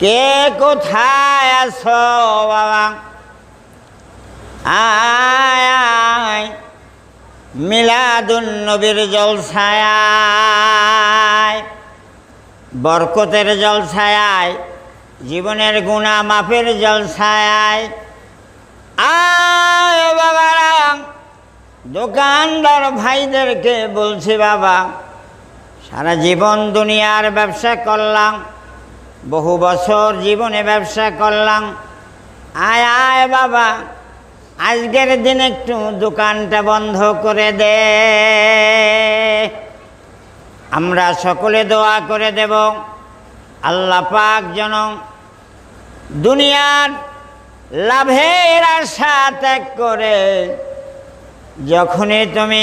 কে কোথায় আছো বাবা? আয় মিলাদুন নবীর জলছায় বরকতের জলছায় জীবনের গুণা মাফের জলছায় আয় বাবারা দোকানদার ভাইদেরকে বলছি বাবা সারা জীবন দুনিয়ার ব্যবসা করলাম, বহু বছর জীবনে ব্যবসা করলাম। আয় আয় বাবা, আজকের দিন একটু দোকানটা বন্ধ করে দে। আমরা সকলে দোয়া করে দেব, আল্লাহ পাক যেন দুনিয়ার লাভের আশা ত্যাগ করে। যখনই তুমি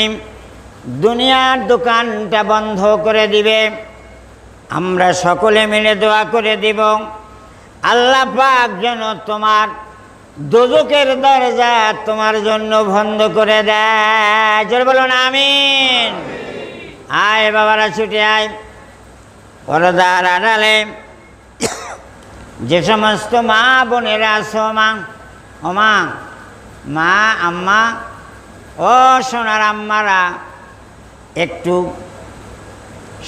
দুনিয়ার দোকানটা বন্ধ করে দিবে। আমরা সকলে মিলে দোয়া করে দিব। আল্লাহ পাক যেন তোমার দোজকের দরজা তোমার জন্য বন্ধ করে দেয়। জোর বলুন, আমিন। আয় বাবারা, ছুটে আয়। পরদার আড়ালে যে সমস্ত মা বোনেরা আছো, মা, ও মা মা, আম্মা, ও সোনার আম্মারা একটু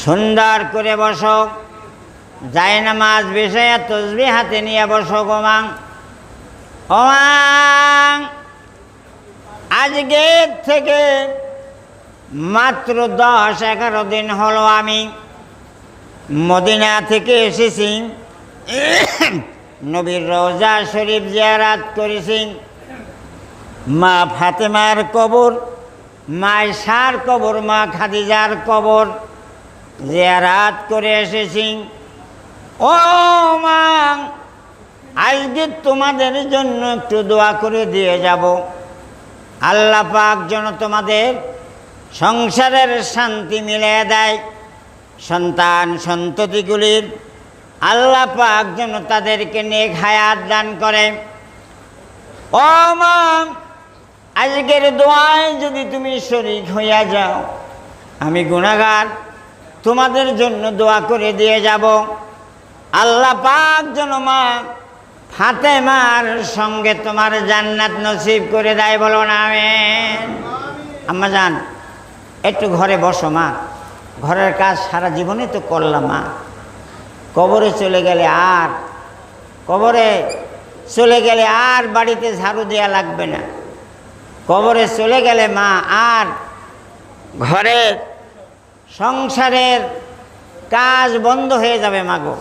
সুন্দর করে বসো। যায় না মাছ বিষয়ে তসবি হাতে নিয়ে বসো গো মা। ও মা, আজকে থেকে মাত্র দশ এগারো দিন হলো আমি মদিনা থেকে এসেছি। নবীর রোজা শরীফ জিয়ারাত করেছি। মা ফাতেমার কবর মা সার কবর, মা খাদিজার কবর, জিয়ারাত করে এসেছি। ও মা আজকে তোমাদের জন্য একটু দোয়া করে দিয়ে যাব। আল্লাহ পাক যেন তোমাদের সংসারের শান্তি মিলিয়ে দেয়। সন্তান সন্ততিগুলির আল্লাহ পাক যেন তাদেরকে নেক হায়াত দান করে। ও মা আজকের দোয়ায় যদি তুমি শরিক হইয়া যাও, আমি গুণাগার তোমাদের জন্য দোয়া করে দিয়ে যাব। আল্লাহ পাক যেন মা ফাতেমার সঙ্গে তোমার জান্নাত নসিব করে দেয় বলো না আম্মা যান একটু ঘরে বসো মা। ঘরের কাজ সারা জীবনে তো করলাম মা। কবরে চলে গেলে আর, কবরে চলে গেলে আর বাড়িতে ঝাড়ু দেওয়া লাগবে না। কবরে চলে গেলে মা আর ঘরের সংসারের কাজ বন্ধ হয়ে যাবে মাগো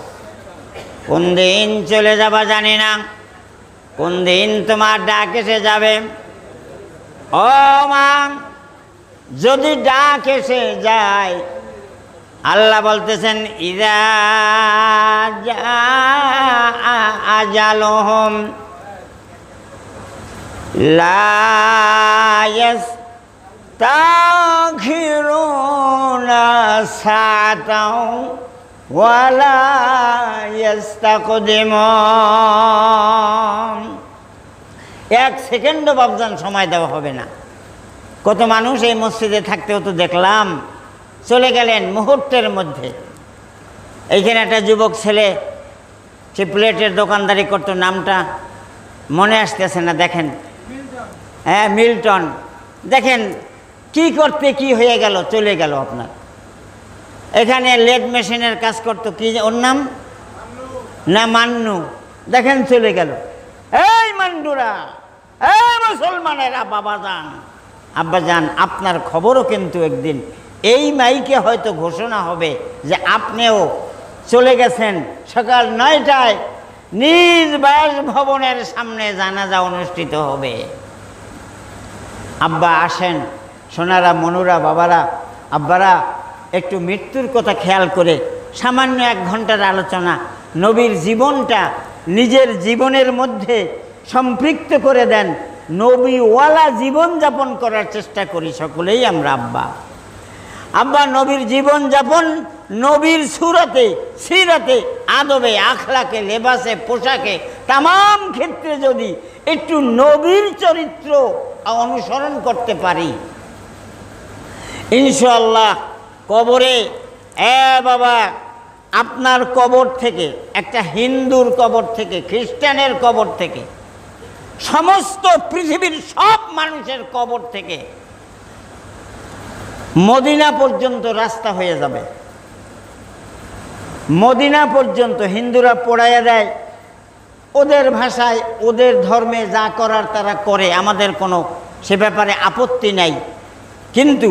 কোন দিন চলে যাবা জানি না, কোন দিন তোমার ডাক এসে যাবে। ও মা, যদি ডাক এসে যায়, আল্লাহ বলতেছেন, ইদা আজালহম এক সেকেন্ডও বাবজান সময় দেওয়া হবে না। কত মানুষ এই মসজিদে থাকতেও তো দেখলাম। চলে গেলেন মুহূর্তের মধ্যে। এইখানে একটা যুবক ছেলে, সে প্লেটের দোকানদারি করতো, নামটা মনে আসতেছে না, দেখেন। হ্যাঁ মিল্টন। দেখেন, কি করতে কি হয়ে গেল, চলে গেল আপনার। এখানে লেদ মেশিনের কাজ করতো কি ওর নাম? না, মান্নু। দেখেন, চলে গেল। এই মান্ডুরা এই মুসলমানেরা বাবা যান আব্বা যান আপনার খবরও কিন্তু একদিন। এই মাইকে হয়তো ঘোষণা হবে যে আপনিও চলে গেছেন সকাল নয়টায়। নিজ বাসভবনের সামনে জানাজা অনুষ্ঠিত হবে। আব্বা আসেন, সোনারা, মনুরা, বাবারা, আব্বারা, একটু মৃত্যুর কথা খেয়াল করে, সামান্য এক ঘণ্টার আলোচনা, নবীর জীবনটা নিজের জীবনের মধ্যে সম্পৃক্ত করে দেন, নবীওয়ালা জীবন যাপন করার চেষ্টা করি সকলেই আমরা, আব্বা। আব্বা, নবীর জীবন যাপন নবীর সুরতে, সিরতে, আদবে, আখলাকে, লেবাসে, পোশাকে তাম ক্ষেত্রে যদি একটু নবীর চরিত্র অনুসরণ করতে পারি। ইনশাল্লাহ কবরে, এ বাবা, আপনার কবর থেকে, একটা হিন্দুর কবর থেকে, খ্রিস্টানের কবর থেকে, সমস্ত পৃথিবীর সব মানুষের কবর থেকে মদিনা পর্যন্ত রাস্তা হয়ে যাবে। মদিনা পর্যন্ত হিন্দুরা পোড়াইয়া দেয়। ওদের ভাষায় ওদের ধর্মে যা করার তারা করে, আমাদের কোনো সে ব্যাপারে আপত্তি নাই। কিন্তু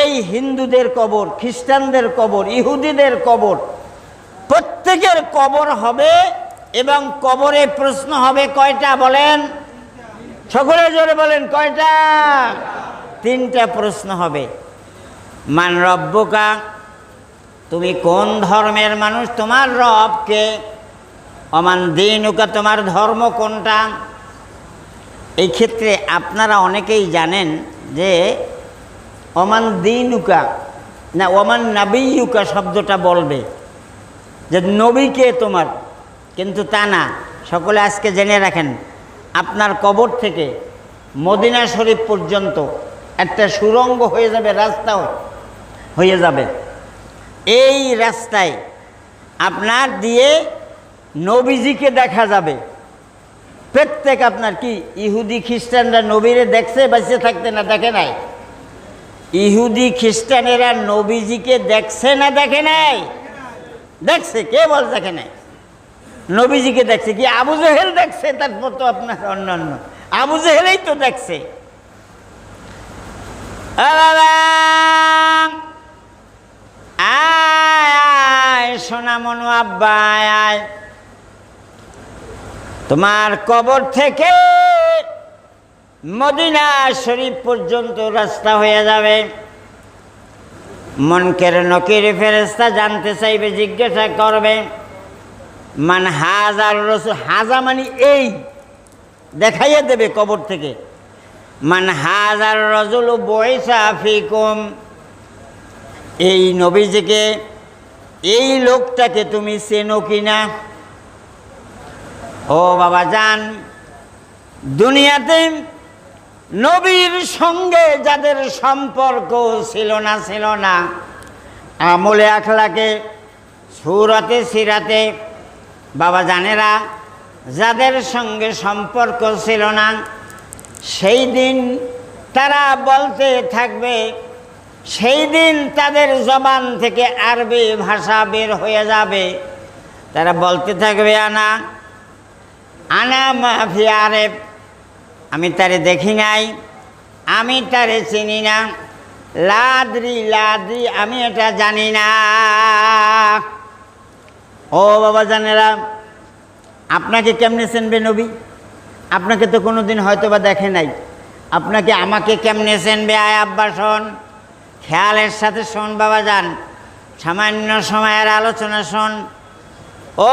এই হিন্দুদের কবর, খ্রিস্টানদের কবর, ইহুদিদের কবর, প্রত্যেকের কবর হবে এবং কবরে প্রশ্ন হবে কয়টা বলেন? সকলে জোরে বলেন, কয়টা? তিনটা প্রশ্ন হবে। মান রব্বকা, তুমি কোন ধর্মের মানুষ? তোমার রবকে অমান দিনুকা, তোমার ধর্ম কোনটা? এই ক্ষেত্রে আপনারা অনেকেই জানেন যে অমান দিনুকা, না ওমান নাবিউকা শব্দটা বলবে যে নবীকে তোমার, কিন্তু তা না। সকলে আজকে জেনে রাখেন, আপনার কবর থেকে মদিনা শরীফ পর্যন্ত একটা সুরঙ্গ হয়ে যাবে রাস্তাও হয়ে যাবে। এই রাস্তায় আপনার দিয়ে নবীজিকে দেখা যাবে। প্রত্যেক আপনার কি ইহুদি খ্রিস্টানরা নবীরে দেখছে, বেঁচে থাকতে না দেখে নাই? ইহুদি খ্রিস্টানেরা নবীজিকে দেখছে না দেখে নাই? দেখছে, কে বল দেখে নাই? নবীজিকে দেখছে কি? আবু জেহেল দেখছে, তারপর তো আপনার অন্যান্য। আবু জেহেলেই তো দেখছে। আয় আয় সোনা মনু আব্বা আয়। তোমার কবর থেকে মদিনা শরীফ পর্যন্ত রাস্তা হয়ে যাবে। মনকের নকির ফেরেস্তা জানতে চাইবে, জিজ্ঞাসা করবে, মান হাজার রসুল? হাজা মানে এই, দেখাইয়া দেবে কবর থেকে। মান হাজার রজুল বয়সা ফিকুম। এই নবীজিকে, এই লোকটাকে তুমি চেনো কিনা? ও বাবা যান দুনিয়াতে নবীর সঙ্গে যাদের সম্পর্ক ছিল না ছিল না, আমলে আখলাকে, সুরতে, সিরাতে, বাবা জানেরা, যাদের সঙ্গে সম্পর্ক ছিল না, সেই দিন তারা বলতে থাকবে, সেই দিন তাদের জবান থেকে আরবি ভাষা বের হয়ে যাবে। তারা বলতে থাকবে, আনা আনা মাফি আরেব আমি তারে দেখি নাই, আমি তারে চিনি না, লাদ্রি লাদ্রি, আমি এটা জানি না। ও বাবা জানেরা, আপনাকে কেমনে চেনবে নবী? আপনাকে তো কোনো দিন হয়তো বা দেখে নাই। আপনাকে আমাকে কেমনে চেনবে? আয় আব্বা, শোন। খেয়ালের সাথে শোন, বাবা যান সামান্য সময়ের আলোচনা শোন। ও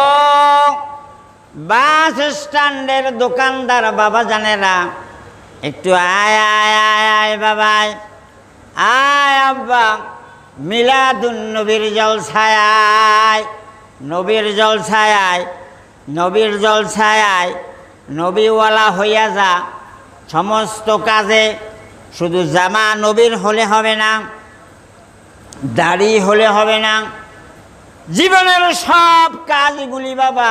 বাস স্ট্যান্ডের দোকানদার বাবা জানেরা একটু আয় আয় আয় আয় বাবা। আয় আয় আব্বা। মিলাদুন নবীর জল ছায় নবীর জল ছায় নবীর জল ছায় নবীওয়ালা হইয়া যা। সমস্ত কাজে শুধু জামা নবীর হলে হবে না, দাড়ি হলে হবে না। জীবনের সব কাজগুলি বাবা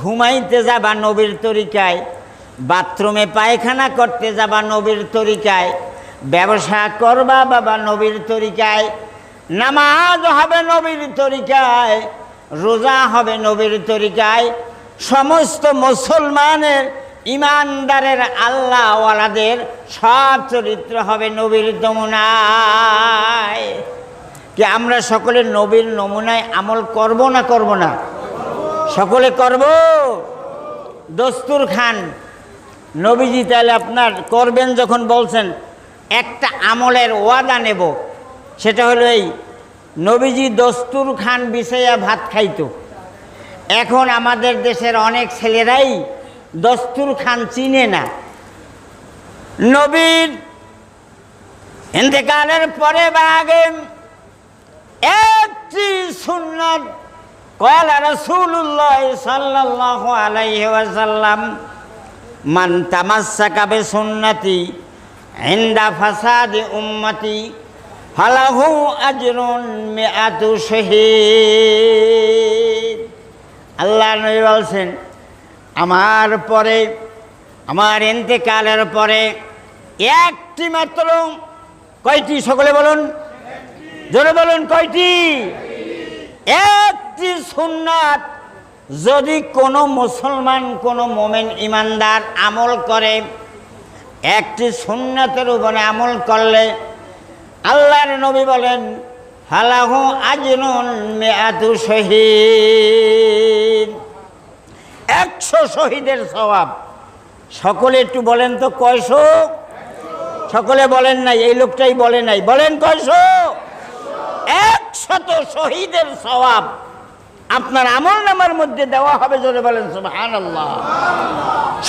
ঘুমাইতে যাবা নবীর তরিকায়, বাথরুমে পায়খানা করতে যাবা নবীর তরিকায়, ব্যবসা করবা বাবা নবীর তরিকায়, নামাজ হবে নবীর তরিকায়, রোজা হবে নবীর তরিকায়, সমস্ত মুসলমানের ইমানদারের আল্লাহওয়ালাদের সব চরিত্র হবে নবীর নমুনায়। কি আমরা সকলে নবীর নমুনায় আমল করব না করব না? সকলে করব? দস্তুর খান। নবীজি তাহলে আপনার করবেন যখন বলছেন, একটা আমলের ওয়াদা নেব। সেটা হলো এই, নবীজি দস্তুর খান বিষয়া ভাত খাইতো। এখন আমাদের দেশের অনেক ছেলেরাই দস্তুর খান চিনে না। নবীর ইন্তেকালের পরে বা আগে একটি সুন্নত কয়লা রসুল্লাহ সাল্লাল্লাহু আলাইহি ওয়াসাল্লাম মান তামাসসাকা বে সুন্নতি ইনদা ফাসাদি উম্মতি ফালাহু আজরুন মিআতু শহীদ আল্লাহ নবী বলছেন, আমার পরে, আমার এন্তেকালের পরে একটি মাত্র কয়টি? সকলে বলুন। জোরে বলুন, কয়টি? একটি সুন্নাত যদি কোনো মুসলমান, কোনো মোমেন ইমানদার আমল করে, একটি সুন্নাতের উপরে আমল করলে আল্লাহর নবী বলেন, ফালাহু আজরুন মিআতু শহীদ। একশো শহীদের স্বভাব। সকলে একটু বলেন তো কয়শো সকলে বলেন নাই, এই লোকটাই বলে নাই। বলেন কয়শো একশত শহীদের স্বভাব আপনার আমল নামার মধ্যে দেওয়া হবে জোরে বলেন সুবহান আল্লাহ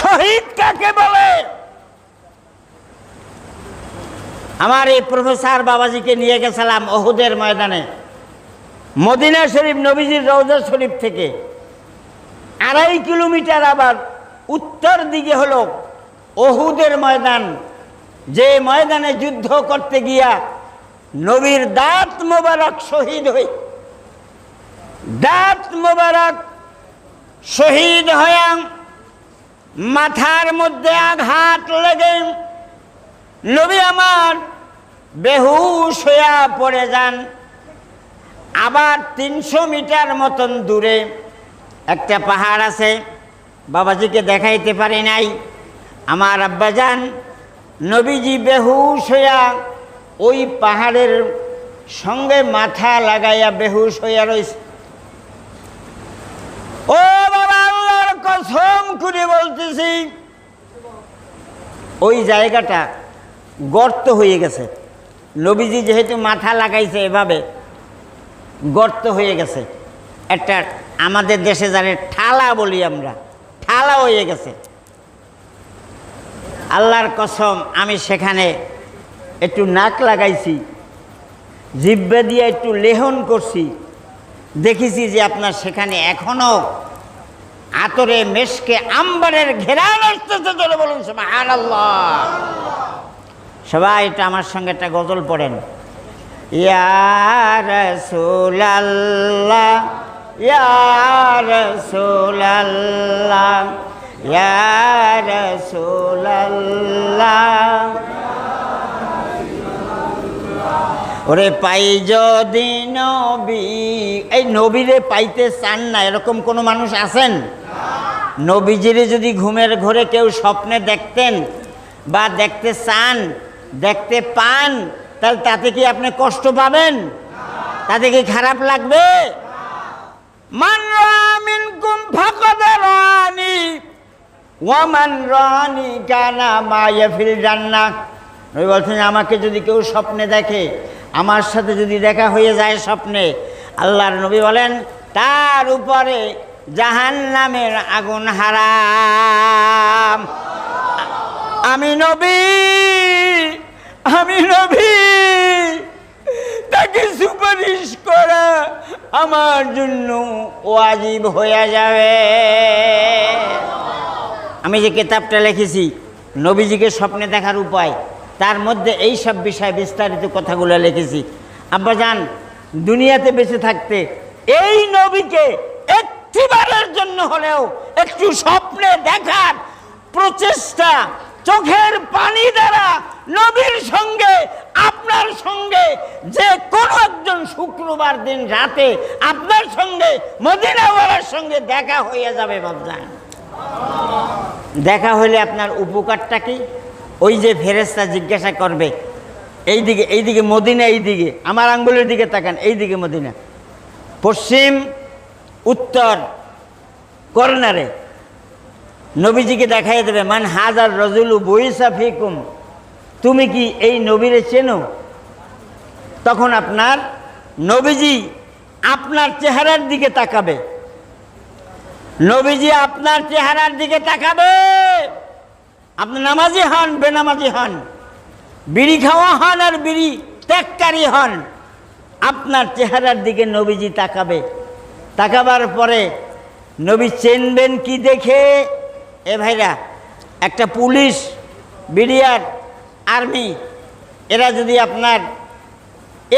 শহীদ কাকে বলে? আমার এই প্রফেসর বাবাজিকে নিয়ে গেছিলাম অহুদের ময়দানে, মদিনা শরীফ নবীজির রৌজা শরীফ থেকে। আড়াই কিলোমিটার আবার উত্তর দিকে হলো অহুদের ময়দান, যে ময়দানে যুদ্ধ করতে গিয়া নবীর দাঁত মোবারক শহীদ হই। দাঁত মোবারক শহীদ হয়ে মাথার মধ্যে আঘাত লেগে নবী আমার বেহুশ হইয়া পড়ে যান। আবার তিনশো মিটার মতন দূরে একটা পাহাড় আছে, বাবাজিকে দেখাইতে পারি নাই। আমার আব্বাজান নবীজি বেহুশ হইয়া ওই পাহাড়ের সঙ্গে মাথা লাগাইয়া বেহুশ হইয়া রয়েছে ও বাবা, আল্লাহর কসম করে বলতেছি, ওই জায়গাটা গর্ত হয়ে গেছে। নবীজি যেহেতু মাথা লাগাইছে এভাবে, গর্ত হয়ে গেছে। একটা আমাদের দেশে জানে ঠালা বলি আমরা, ঠালা হয়ে গেছে। আল্লাহর কসম, আমি সেখানে একটু নাক লাগাইছি। জিব্বে দিয়ে একটু লেহন করছি। দেখেছি যে আপনার সেখানে এখনও আতরে মেশকে আম্বারের ঘেরান আসতেছে চলে বলুন আল্লাহ সবাই এটা আমার সঙ্গে একটা গজল পড়েন। ইয়ার সুলাল্লাহ ইয়ার সুলাল্লাহ ইয়ার সুলাল্লাহ ওরে পাই যদি নবী। এই নবীরে পাইতে চান না, এরকম কোনো মানুষ আছেন? নবীজিরে যদি ঘুমের ঘরে কেউ স্বপ্নে দেখতেন বা দেখতে চান, দেখতে পান, তাহলে তাতে কি আপনি কষ্ট পাবেন? তাতে কি খারাপ লাগবে? মান বলছেন, আমাকে যদি কেউ স্বপ্নে দেখে আমার সাথে যদি দেখা হয়ে যায় স্বপ্নে, আল্লাহর নবী বলেন, তার উপরে জাহান নামের আগুন হারাম। আমি নবী আমি নবী, তাকে সুপারিশ করা আমার জন্য ওয়াজিব হয়ে যাবে। আমি যে কেতাবটা লিখেছি, নবীজিকে স্বপ্নে দেখার উপায় তার মধ্যে এই সব বিষয়ে বিস্তারিত কথাগুলো লিখেছি। আব্বা যান, দুনিয়াতে বেঁচে থাকতে এই নবীকে একটিবারের জন্য হলেও একটু স্বপ্নে দেখার প্রচেষ্টা চোখের পানি দ্বারা নবীর সঙ্গে, আপনার সঙ্গে, যে কোনো একজন শুক্রবার দিন রাতে আপনার সঙ্গে, মদিনাওয়ালার সঙ্গে দেখা হয়ে যাবে বাবজান দেখা হলে আপনার উপকারটা কি? ওই যে ফেরেস্তা জিজ্ঞাসা করবে এই দিকে এই দিকে মদিনা এই দিকে আমার আঙ্গুলের দিকে তাকান এই দিকে মদিনা। পশ্চিম, উত্তর কর্নারে নবীজিকে দেখাই দেবে, মান হাজার রজুলু বইসা ফিকুম, তুমি কি এই নবীরে চেনো? তখন আপনার নবীজি আপনার চেহারার দিকে তাকাবে। নবীজি আপনার চেহারার দিকে তাকাবে। আপনি নামাজি হন, বেনামাজি হন। বিড়ি খাওয়া হন আর বিড়ি ত্যাগকারী হন। আপনার চেহারার দিকে নবীজি তাকাবে। তাকাবার পরে নবী চেনবেন কি দেখে? এ ভাইরা, একটা পুলিশ, বিডিআর, আর্মি, এরা যদি আপনার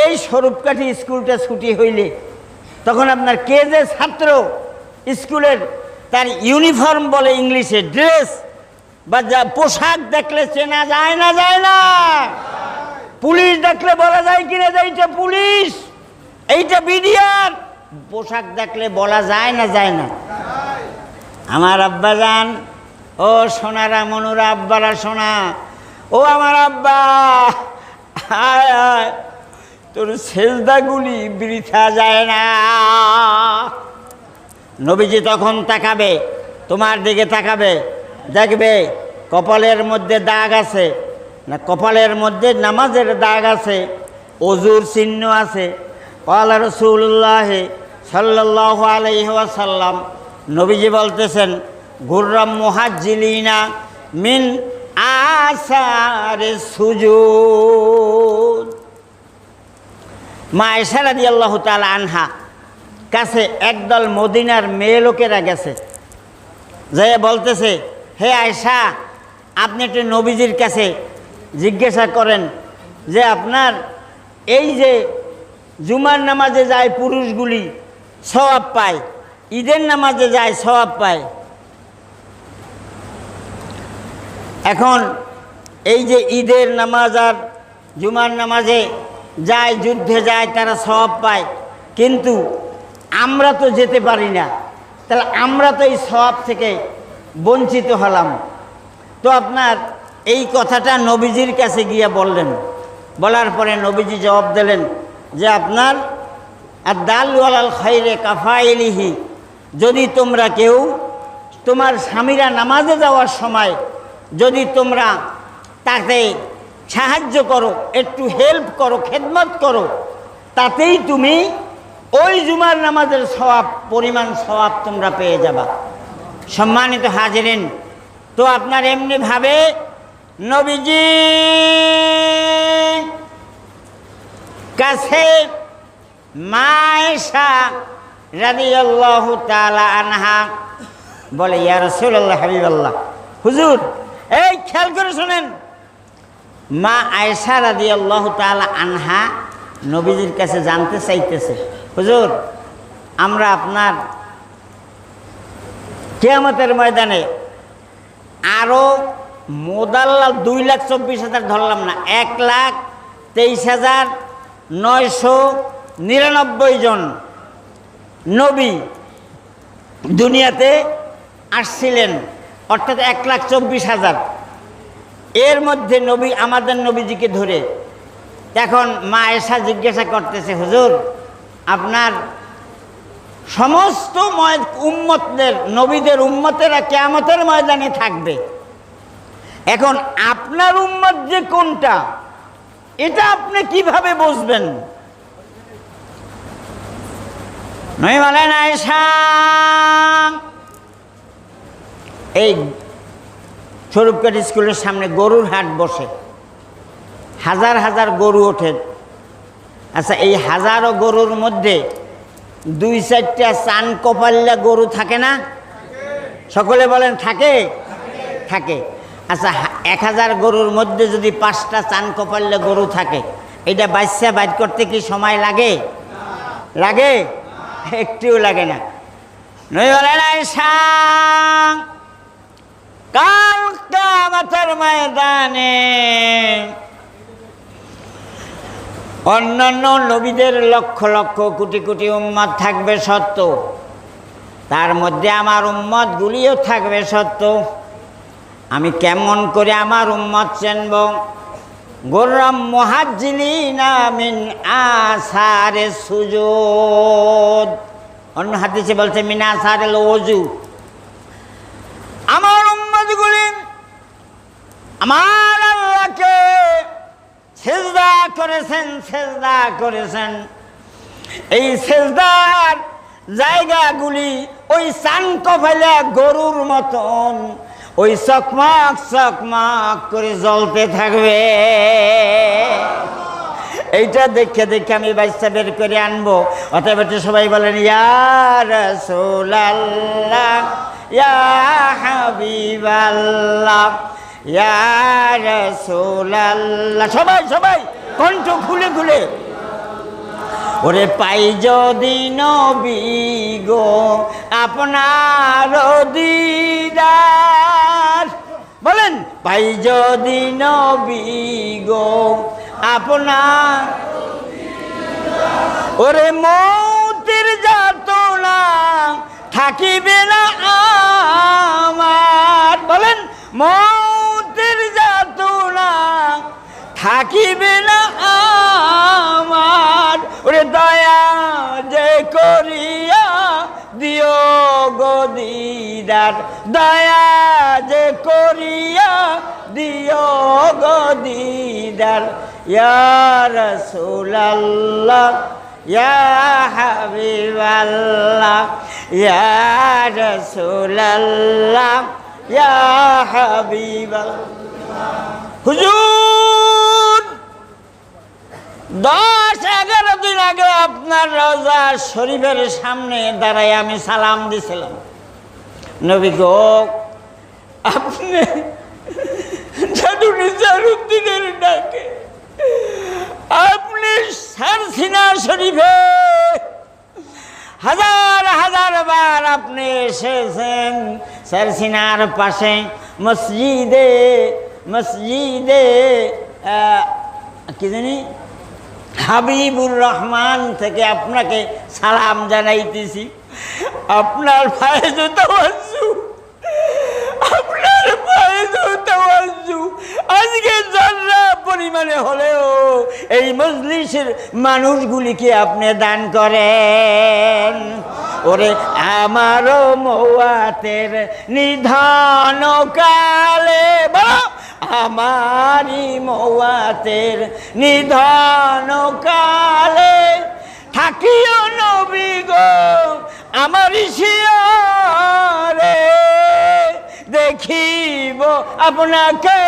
এই স্বরূপকাঠি স্কুলটা ছুটি হইলে, তখন আপনার কে যে ছাত্র স্কুলের তার ইউনিফর্ম বলে ইংলিশে, ড্রেস বা যা পোশাক দেখলে চেনা যায় না যায় না। পুলিশ দেখলে বলা যায় কিনা যে এইটা পুলিশ, এইটা বিডিআর। পোশাক দেখলে বলা যায় না যায় না। আমার আব্বা যান ও সোনারা মনুরা, আব্বারা সোনা। ও আমার আব্বা, আয় আয়। তোর সেজদাগুলি বৃথা যায় না। নবীজি তখন তাকাবে, তোমার দিকে তাকাবে। দেখবে, কপালের মধ্যে দাগ আছে। না, কপালের মধ্যে নামাজের দাগ আছে, অজুর চিহ্ন আছে। আল্লাহ রসুল্লাহ সাল্লাহ আলহাসাল্লাম নবীজি বলতেছেন, গুর্রাম মুহাজ্জিলিনা মিন আসারে সুজুদ। মা এসারা দিয়ে আল্লাহ তালা আনহা কাছে একদল মদিনার মেয়ে লোকেরা গেছে। যে বলতেছে হে আয়সা আপনি একটু নবীজির কাছে জিজ্ঞাসা করেন যে আপনার এই যে জুমার নামাজে যায় পুরুষগুলি সবাব পায়, ঈদের নামাজে যায় সবাব পায়। এখন এই যে ঈদের নামাজ আর জুমার নামাজে যায়, যুদ্ধে যায়, তারা সব পায়, কিন্তু আমরা তো যেতে পারি না। তাহলে আমরা তো এই সব থেকে বঞ্চিত হলাম। তো আপনার এই কথাটা নবীজির কাছে গিয়ে বললেন। বলার পরে নবীজি জবাব দিলেন যে আপনার আর দালওয়ালাল খৈরে কাফাইলিহি, যদি তোমরা কেউ তোমার স্বামীরা নামাজে যাওয়ার সময় যদি তোমরা তাকে সাহায্য করো, একটু হেল্প করো, খেদমত করো, তাতেই তুমি ওই জুমার নামাজের সওয়াব, পরিমাণ সওয়াব তোমরা পেয়ে যাবা। সম্মানিত হাজিরেন, তো আপনার এমনিভাবে নবীজি কাছে মায়েশা রাদিয়াল্লাহু তাআলা আনহা বলে, ইয়া রাসূলুল্লাহ, হাবিবাল্লাহ, হুজুর, এই খেয়াল করে শুনেন, মা আয়েশা রাদিয়াল্লাহু তাআলা আনহা নবীজির কাছে জানতে চাইতেছে, হুজুর, আমরা আপনার কেয়ামতের ময়দানে আরও মোদাল্লাল দুই লাখ চব্বিশ হাজার ধরলাম না, এক লাখ তেইশ হাজার নয়শো নিরানব্বই জন নবী দুনিয়াতে আসছিলেন, অর্থাৎ এক লাখ চব্বিশ হাজার। এর মধ্যে নবী, আমাদের নবীজিকে ধরে। এখন মা এসা জিজ্ঞাসা করতেছে, হুজুর, আপনার সমস্ত উম্মতদের, নবীদের উম্মতেরা কেয়ামতের ময়দানে থাকবে। এখন আপনার উম্মত যে কোনটা, এটা আপনি কীভাবে বুঝবেন? নই বলেন এই স্বরূপকার স্কুলের সামনে গরুর হাট বসে। হাজার হাজার গরু ওঠে। আচ্ছা এই হাজারো গরুর মধ্যে দুই চারটা চান কপাল্লা গরু থাকে না? সকলে বলেন, থাকে? থাকে। আচ্ছা এক হাজার গরুর মধ্যে যদি পাঁচটা চান কপাল্লা গরু থাকে, এটা বাচ্চা বাইর করতে কি সময় লাগে? লাগে? একটিও লাগে না। নই বলেন আয়সা কাল কামাতের ময়দানে অন্যান্য নবীদের লক্ষ লক্ষ কোটি কোটি উম্মত থাকবে সত্য। তার মধ্যে আমার উম্মতগুলিও থাকবে সত্য। আমি কেমন করে আমার উম্মত চেনব মহাজিলিনা মিন আসারে সুযোগ অন্য হাদিসে বলছে, মিন আসারে ওজু আমার উম্মতগুলি, আমার সেজদা করেছেন সেজদা করেছেন। এই সেজদার জায়গাগুলি ওই শান্ত ফেলে গরুর মতন, ওই চকমক চকমক করে জ্বলতে থাকবে। এইটা দেখে দেখে আমি বাচ্চা বের করে আনব। অতএব সবাই বলেন ইয়ার সোলাল্লাহ ইয়া হাবিবাল্লাহ। ইয়া রাসূলাল্লাহ। সবাই সবাই, কণ্ঠ খুলে খুলে। ওরে পাই যদি নবী গো, আপনার দিদার। বলেন, পাই যদি নবী গো, আপনার ওরে মৌতির যাতনা থাকিবে না আমার। বলেন মৌতির থাকিবে না আমার? ওরে দয়া যে করিয়া দিও গো দিদার। দয়া যে করিয়া দিও গো দিদার। ইয়া রাসূলুল্লাহ, ইয়া হাবিবাল্লাহ, ইয়া রাসূলুল্লাহ, ইয়া হাবিবাল্লাহ। হুজুর! দশ, এগারো দিন আগে আপনার রোজা শরীফের সামনে দাঁড়াই আমি সালাম দিছিলাম। নবী গো, আপনি জাদু ডাকে, আপনি সারসিনা শরীফে হাজার হাজার বার আপনি এসেছেন সারসিনার পাশে। মসজিদে মসজিদে কি জানি? হাবিবুর রহমান থেকে আপনাকে সালাম জানাইতেছি। আপনার পায়ে তাওয়াজ্জু, আপনার পায়ে তাওয়াজ্জু আজকে যারা পরিমাণে হলেও এই মজলিসের মানুষগুলিকে আপনি দান করেন। ওরে আমারও মৌয়াতের নিধান কালে, বলো। আমারি মৌয়াতের নিধন কালে থাকিও নবী গো আমার শিয়ারে দেখিব আপনাকে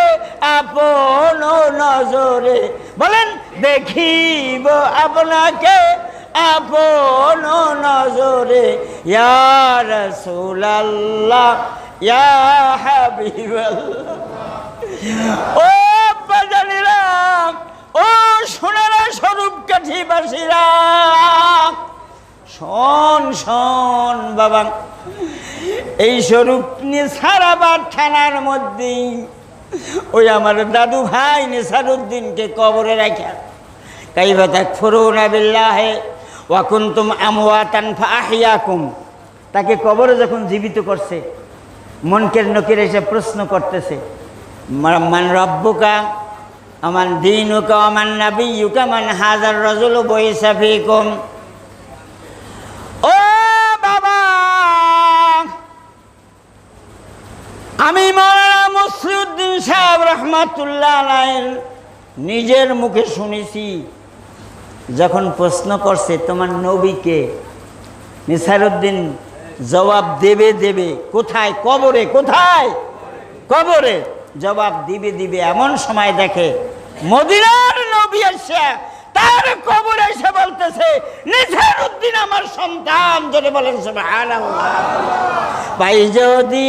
আপন নজরে। বলেন, দেখিব আপনাকে আপন নজরে। ইয়া রাসূলুল্লাহ, ইয়া হাবিবাল্লাহ। ও বাজানিরা ও সোনারা স্বরূপ কাঠিবাসীরা। শোন শোন, বাবা, এই স্বরূপ নিসারাবাদ থানার মধ্যেই ওই আমার দাদু ভাই নিসারুদ্দিনকে কবরে রাখা। কাইবা তাক ফরুন বিল্লাহে ওয়াকুন্তুম আমওয়াতান ফাহিয়াকুম তাকে কবরে যখন জীবিত করছে, মনকের নকির এসে প্রশ্ন করতেছে মান রব্বুকা আমান দিনুকা আমান নাবিয়ুকা, মান হাজার রজুল বইসা কম ও বাবা! আমি মৌলানা মুসলিউদ্দিন সাহেব রহমাতুল্লাহ নিজের মুখে শুনেছি, যখন প্রশ্ন করছে, তোমার নবীকে নিসারুদ্দিন জবাব দেবে দেবে, কোথায়? কবরে কোথায়? কবরে। জবাব দিবে দিবে এমন সময় দেখে মদিনার নবী এসে তার কবর এসে বলতেছে নিসারুদ্দিন আমার সন্তান। যদি বলেন ভাই, যদি